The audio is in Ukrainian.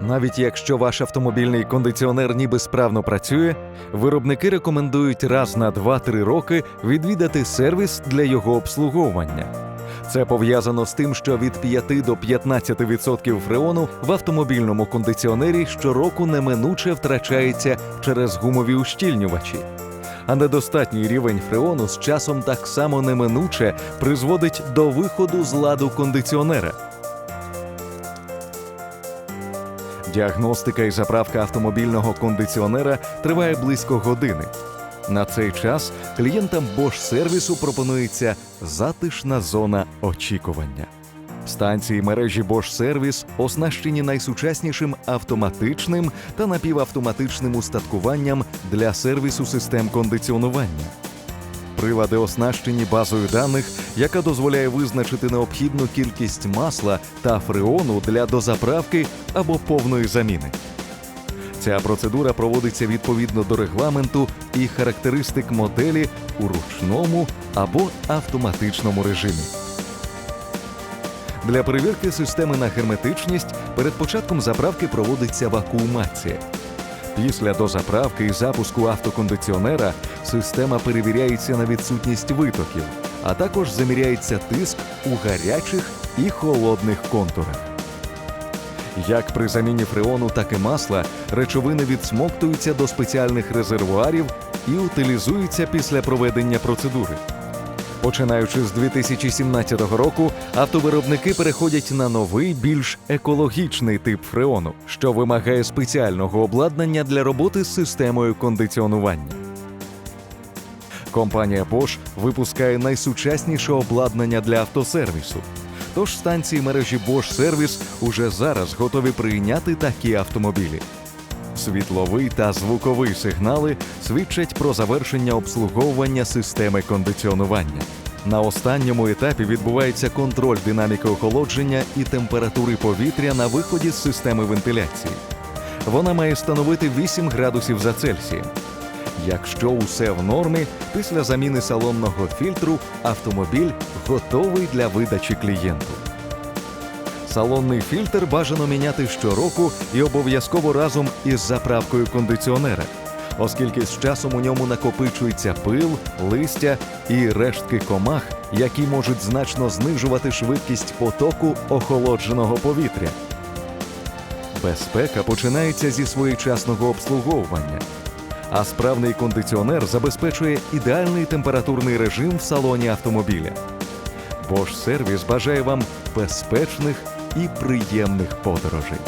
Навіть якщо ваш автомобільний кондиціонер ніби справно працює, виробники рекомендують раз на 2-3 роки відвідати сервіс для його обслуговування. Це пов'язано з тим, що від 5 до 15% фреону в автомобільному кондиціонері щороку неминуче втрачається через гумові ущільнювачі. А недостатній рівень фреону з часом так само неминуче призводить до виходу з ладу кондиціонера. Діагностика і заправка автомобільного кондиціонера триває близько години. На цей час клієнтам Bosch сервісу пропонується затишна зона очікування. Станції мережі Bosch Service оснащені найсучаснішим автоматичним та напівавтоматичним устаткуванням для сервісу систем кондиціонування. Прилади оснащені базою даних, яка дозволяє визначити необхідну кількість масла та фреону для дозаправки або повної заміни. Ця процедура проводиться відповідно до регламенту і характеристик моделі у ручному або автоматичному режимі. Для перевірки системи на герметичність перед початком заправки проводиться вакуумація. Після дозаправки і запуску автокондиціонера система перевіряється на відсутність витоків, а також заміряється тиск у гарячих і холодних контурах. Як при заміні фреону, так і масла, речовини відсмоктуються до спеціальних резервуарів і утилізуються після проведення процедури. Починаючи з 2017 року, автовиробники переходять на новий, більш екологічний тип фреону, що вимагає спеціального обладнання для роботи з системою кондиціонування. Компанія Bosch випускає найсучасніше обладнання для автосервісу. Тож станції мережі Bosch Service уже зараз готові прийняти такі автомобілі. Світловий та звуковий сигнали свідчать про завершення обслуговування системи кондиціонування. На останньому етапі відбувається контроль динаміки охолодження і температури повітря на виході з системи вентиляції. Вона має становити 8 градусів за Цельсієм. Якщо усе в нормі, після заміни салонного фільтру автомобіль готовий для видачі клієнту. Салонний фільтр бажано міняти щороку і обов'язково разом із заправкою кондиціонера, оскільки з часом у ньому накопичується пил, листя і рештки комах, які можуть значно знижувати швидкість потоку охолодженого повітря. Безпека починається зі своєчасного обслуговування, а справний кондиціонер забезпечує ідеальний температурний режим в салоні автомобіля. Bosch Сервіс бажає вам безпечних і приємних подорожей.